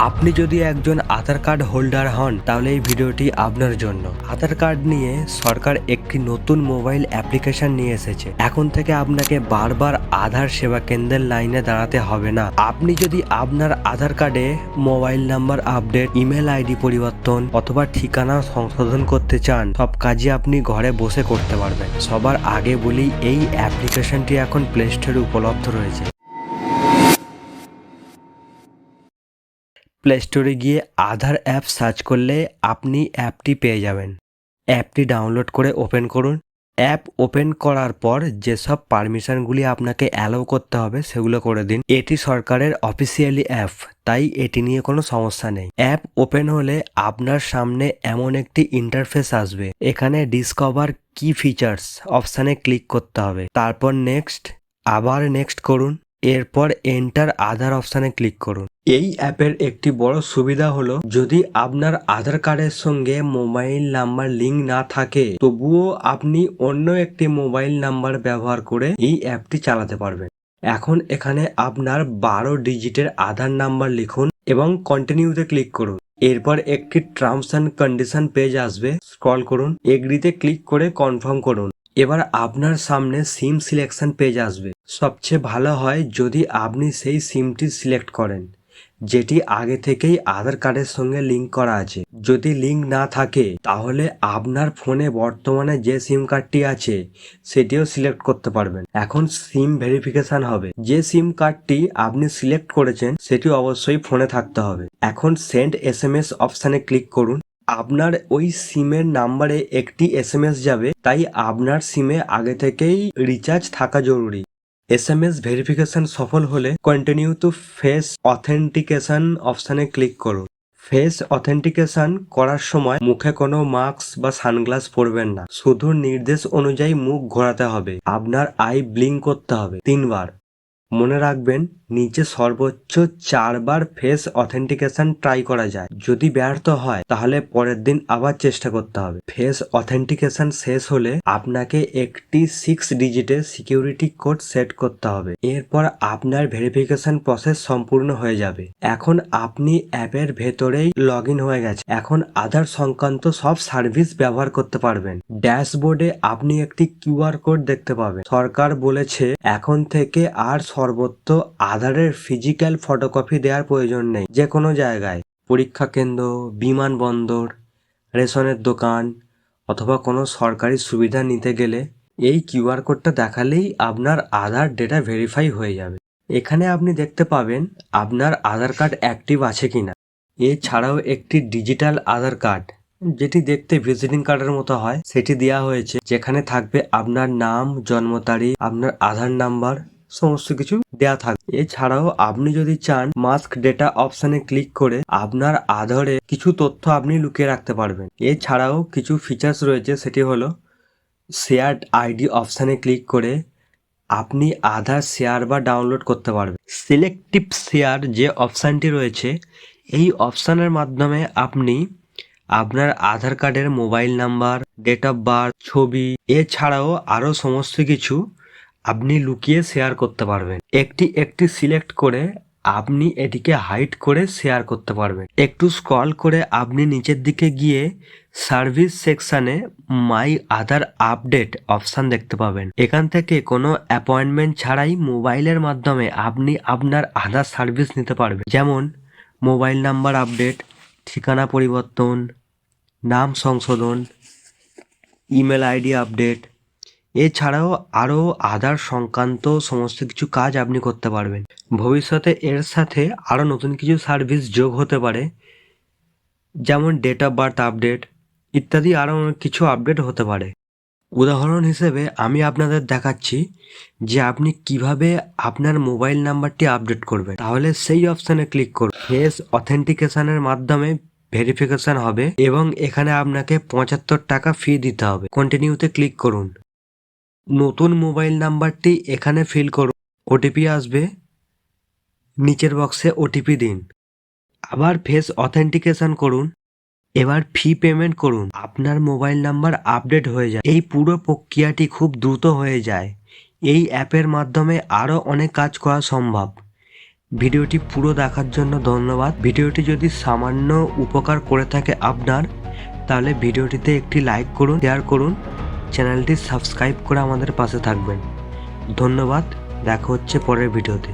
আপনি যদি একজন আধার কার্ড হোল্ডার হন, তাহলে এই ভিডিওটি আপনার জন্য। আধার কার্ড নিয়ে সরকার একটি নতুন মোবাইল অ্যাপ্লিকেশন নিয়ে এসেছে। এখন থেকে আপনাকে বারবার আধার সেবা কেন্দ্রের লাইনে দাঁড়াতে হবে না। আপনি যদি আপনার আধার কার্ডে mobile number update, email ID পরিবর্তন অথবা ঠিকানা সংশোধন করতে চান, সব কাজই আপনি ঘরে বসে করতে পারবেন। সবার আগে বলি, এই অ্যাপ্লিকেশনটি এখন প্লে স্টোরে উপলব্ধ রয়েছে। প্লে স্টোরে গিয়ে আধার অ্যাপ সার্চ করলে আপনি অ্যাপটি পেয়ে যাবেন। অ্যাপটি ডাউনলোড করে ওপেন করুন। অ্যাপ ওপেন করার পর যেসব পারমিশনগুলি আপনাকে অ্যালাউ করতে হবে সেগুলো করে দিন। এটি সরকারের অফিসিয়ালি অ্যাপ, তাই এটি নিয়ে কোনো সমস্যা নেই। অ্যাপ ওপেন হলে আপনার সামনে এমন একটি ইন্টারফেস আসবে। এখানে ডিসকভার কি ফিচার্স অপশানে ক্লিক করতে হবে। তারপর নেক্সট আবার নেক্সট করুন। এরপর এন্টার আধার অপশানে ক্লিক করুন। এই অ্যাপের একটি বড় সুবিধা হলো, যদি আপনার আধার কার্ডের সঙ্গে মোবাইল নাম্বার লিঙ্ক না থাকে, তবুও আপনি অন্য একটি মোবাইল নাম্বার ব্যবহার করে এই অ্যাপটি চালাতে পারবেন। এখন এখানে আপনার বারো ডিজিটের আধার নাম্বার লিখুন এবং কন্টিনিউতে ক্লিক করুন। এরপর একটি টার্মস অ্যান্ড কন্ডিশন পেজ আসবে স্ক্রল করুন এগ্রিতে ক্লিক করে কনফার্ম করুন। এবার আপনার সামনে সিম সিলেকশন পেজ আসবে। সবচেয়ে ভালো হয় যদি আপনি সেই সিমটি সিলেক্ট করেন, যেটি আগে থেকেই আধার কার্ডের সঙ্গে লিঙ্ক করা আছে। যদি লিঙ্ক না থাকে, তাহলে আপনার ফোনে বর্তমানে যে সিম কার্ডটি আছে, সেটিও সিলেক্ট করতে পারবেন। এখন সিম ভেরিফিকেশন হবে। যে সিম কার্ডটি আপনি সিলেক্ট করেছেন, সেটি অবশ্যই ফোনে থাকতে হবে। এখন সেন্ড এস এম এস অপশানে ক্লিক করুন। আপনার ওই সিমের নাম্বারে একটি এস যাবে, তাই আপনার সিমে আগে থেকেই রিচার্জ থাকা জরুরি। এস এম এস ভেরিফিকেশন সফল হলে কন্টিনিউ টু ফেস অথেন্টিকেশন অপশানে ক্লিক করুন। ফেস অথেন্টিকেশন করার সময় মুখে কোনো মাস্ক বা সানগ্লাস পরবেন না। শুধু নির্দেশ অনুযায়ী মুখ ঘোরাতে হবে। আপনার আই ব্লিঙ্ক করতে হবে। তিনবার। মনে রাখবেন, নিচে সর্বোচ্চ চারবার ফেস অথেন্টিকেশন ট্রাই করা যায়। যদি ব্যর্থ হয়, তাহলে পরের দিন আবার চেষ্টা করতে হবে। ফেস অথেন্টিকেশন শেষ হলে আপনাকে একটি সিক্স ডিজিটের সিকিউরিটি কোড সেট করতে হবে। এরপর আপনার ভেরিফিকেশন প্রসেস সম্পূর্ণ হয়ে যাবে। এখন আপনি অ্যাপের ভেতরেই লগ ইন হয়ে গেছে। এখন আধার সংক্রান্ত সব সার্ভিস ব্যবহার করতে পারবেন। ড্যাশবোর্ডে আপনি একটি কিউআর কোড দেখতে পাবেন। সরকার বলেছে, এখন থেকে আর সর্বত্র আধারের ফিজিক্যাল ফটোকপি দেওয়ার প্রয়োজন নেই যে কোনো জায়গায়। পরীক্ষা কেন্দ্র, বিমানবন্দর, রেশনের দোকান, অথবা কোনো সরকারি সুবিধা নিতে গেলে এই কিউআর কোডটা দেখালেই আপনার আধার ডেটা ভেরিফাই হয়ে যাবে। এখানে আপনি দেখতে পাবেন আপনার আধার কার্ড অ্যাক্টিভ আছে কিনা। এছাড়াও একটি ডিজিটাল আধার কার্ড যেটি দেখতে ভিজিটিং কার্ডের মতো হয়। সেটি দেওয়া হয়েছে, যেখানে থাকবে আপনার নাম, জন্ম তারিখ, আপনার আধার নাম্বার সমস্ত কিছু দেয়া থাকবে এছাড়াও আপনি যদি চান মাস্ক ডেটা অপশানে ক্লিক করে আপনার আধারে কিছু তথ্য আপনি লুকিয়ে রাখতে পারবেন। এছাড়াও কিছু ফিচার্স রয়েছে, সেটি হলো শেয়ার্ড আইডি অপশানে ক্লিক করে আপনি আধার শেয়ার বা ডাউনলোড করতে পারবেন। সিলেক্টিভ শেয়ার যে অপশানটি রয়েছে, এই অপশানের মাধ্যমে আপনি আপনার আধার কার্ডের mobile number date of birth ছবি, এছাড়াও আরও সমস্ত কিছু আপনি লুকিয়ে শেয়ার করতে পারবেন। একটি একটি সিলেক্ট করে আপনি এটিকে হাইড করে শেয়ার করতে পারবেন। একটু স্ক্রল করে আপনি নিচের দিকে গিয়ে সার্ভিস সেকশানে মাই আধার আপডেট অপশান দেখতে পাবেন। এখান থেকে কোনো অ্যাপয়েন্টমেন্ট ছাড়াই মোবাইলের মাধ্যমে আপনি আপনার আধার সার্ভিস নিতে পারবেন। যেমন মোবাইল নাম্বার আপডেট ঠিকানা পরিবর্তন, নাম সংশোধন ইমেল আইডি আপডেট এছাড়াও আরও আধার সংক্রান্ত সমস্ত কিছু কাজ আপনি করতে পারবেন। ভবিষ্যতে এর সাথে আরও নতুন কিছু সার্ভিস যোগ হতে পারে, যেমন ডেট অফ বার্থ আপডেট ইত্যাদি আরও অনেক কিছু আপডেট হতে পারে। উদাহরণ হিসেবে আমি আপনাদের দেখাচ্ছি যে আপনি কীভাবে আপনার মোবাইল নাম্বারটি আপডেট করবেন। তাহলে সেই অপশানে ক্লিক করুন। ফেস অথেন্টিকেশনের মাধ্যমে ভেরিফিকেশন হবে এবং এখানে আপনাকে পঁচাত্তর টাকা ফি দিতে হবে। কন্টিনিউতে ক্লিক করুন। নতুন মোবাইল নাম্বারটি এখানে ফিল করুন ওটিপি আসবে। নিচের বক্সে ওটিপি দিন। আবার ফেস অথেন্টিকেশন করুন। এবার ফি পেমেন্ট করুন। আপনার মোবাইল নাম্বার আপডেট হয়ে যায়। এই পুরো প্রক্রিয়াটি খুব দ্রুত হয়ে যায়। এই অ্যাপের মাধ্যমে আরও অনেক কাজ করা সম্ভব। ভিডিওটি পুরো দেখার জন্য ধন্যবাদ। ভিডিওটি যদি সামান্য উপকার করে থাকে আপনার, তাহলে ভিডিওটিতে একটি লাইক করুন, শেয়ার করুন। চ্যানেলটি সাবস্ক্রাইব করে আমাদের পাশে থাকবেন। ধন্যবাদ দেখা হচ্ছে পরের ভিডিওতে।